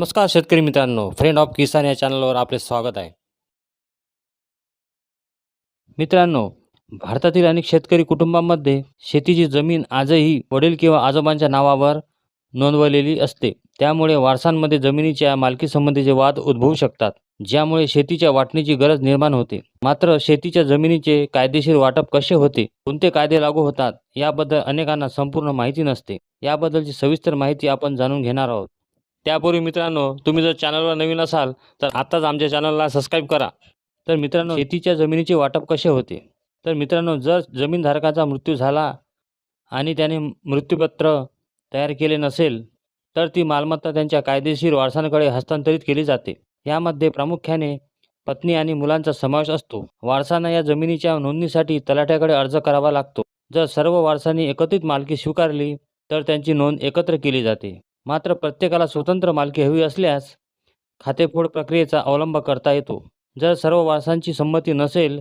नमस्कार शेतकरी मित्रांनो फ्रेंड ऑफ किसान या चॅनलवर आपले स्वागत आहे. मित्रांनो भारतातील अनेक शेतकरी कुटुंबांमध्ये शेतीची जमीन आजही वडील किंवा आजोबांच्या नावावर नोंदवलेली असते. त्यामुळे वारसांमध्ये जमिनीच्या मालकीसंबंधीचे वाद उद्भवू शकतात ज्यामुळे शेतीच्या वाटणीची गरज निर्माण होते. मात्र शेतीच्या जमिनीचे कायदेशीर वाटप कसे होते कोणते कायदे लागू होतात याबद्दल अनेकांना संपूर्ण माहिती नसते. याबद्दलची सविस्तर माहिती आपण जाणून घेणार आहोत. त्यापूर्वी मित्रांनो तुम्ही जर चॅनलवर नवीन असाल तर आत्ताच आमच्या चॅनलला सबस्क्राईब करा. तर मित्रांनो शेतीच्या जमिनीचे वाटप कसे होते? तर मित्रांनो जर जमीनधारकाचा मृत्यू झाला आणि त्याने मृत्यूपत्र तयार केले नसेल तर ती मालमत्ता त्यांच्या कायदेशीर वारसांकडे हस्तांतरित केली जाते. यामध्ये प्रामुख्याने पत्नी आणि मुलांचा समावेश असतो. वारसांना या जमिनीच्या नोंदणीसाठी तलाठ्याकडे अर्ज करावा लागतो. जर सर्व वारसांनी एकत्रित मालकी स्वीकारली तर त्यांची नोंद एकत्र केली जाते. मात्र प्रत्येकाला स्वतंत्र मालकी हवी असल्यास खातेफोड प्रक्रियेचा अवलंब करता येतो. जर सर्व वारसांची संमती नसेल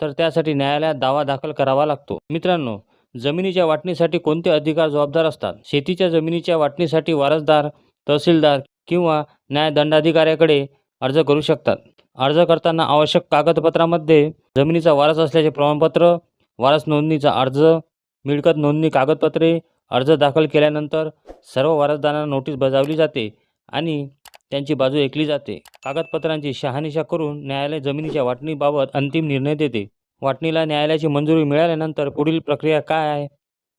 तर त्यासाठी न्यायालयात दावा दाखल करावा लागतो. मित्रांनो जमिनीच्या वाटणीसाठी कोणते अधिकार जबाबदार असतात? शेतीच्या जमिनीच्या वाटणीसाठी वारसदार तहसीलदार किंवा न्यायदंडाधिकाऱ्याकडे अर्ज करू शकतात. अर्ज करताना आवश्यक कागदपत्रामध्ये जमिनीचा वारस असल्याचे प्रमाणपत्र वारस नोंदणीचा अर्ज मिळकत नोंदणी कागदपत्रे अर्ज दाखल केल्यानंतर सर्व वारसदारांना नोटीस बजावली जाते आणि त्यांची बाजू ऐकली जाते. कागदपत्रांची शहानिशा करून न्यायालय जमिनीच्या वाटणीबाबत अंतिम निर्णय देते. वाटणीला न्यायालयाची मंजुरी मिळाल्यानंतर पुढील प्रक्रिया काय आहे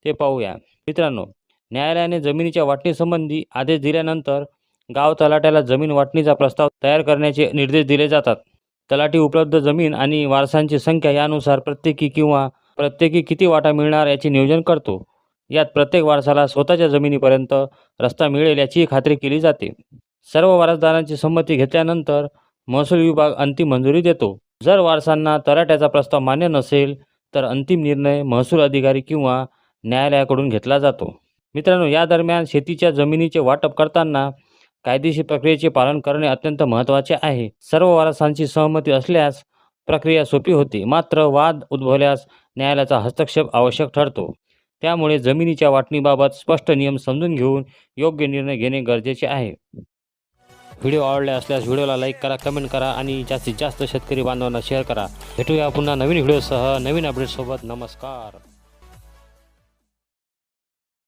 ते पाहूया. मित्रांनो न्यायालयाने जमिनीच्या वाटणीसंबंधी आदेश दिल्यानंतर गाव तलाट्याला जमीन वाटणीचा प्रस्ताव तयार करण्याचे निर्देश दिले जातात. तलाठी उपलब्ध जमीन आणि वारसांची संख्या यानुसार प्रत्येकी किंवा प्रत्येकी किती वाटा मिळणार याचे नियोजन करतो. यात प्रत्येक वारसाला स्वतःच्या जमिनीपर्यंत रस्ता मिळेल याचीही खात्री केली जाते. सर्व वारसदारांची संमती घेतल्यानंतर महसूल विभाग अंतिम मंजुरी देतो. जर वारसांना तराट्याचा प्रस्ताव मान्य नसेल तर अंतिम निर्णय महसूल अधिकारी किंवा न्यायालयाकडून घेतला जातो. मित्रांनो या दरम्यान शेतीच्या जमिनीचे वाटप करताना कायदेशीर प्रक्रियेचे पालन करणे अत्यंत महत्त्वाचे आहे. सर्व वारसांची सहमती असल्यास प्रक्रिया सोपी होते. मात्र वाद उद्भवल्यास न्यायालयाचा हस्तक्षेप आवश्यक ठरतो. त्यामुळे जमिनीच्या वाटणीबाबत स्पष्ट नियम समजून घेऊन योग्य निर्णय घेणे गरजेचे आहे. व्हिडिओ आवडले असल्यास व्हिडिओला लाईक करा कमेंट करा आणि जास्तीत जास्त शेतकरी बांधवांना शेअर करा. भेटूया पुन्हा नवीन व्हिडिओसह नवीन अपडेटसोबत नमस्कार.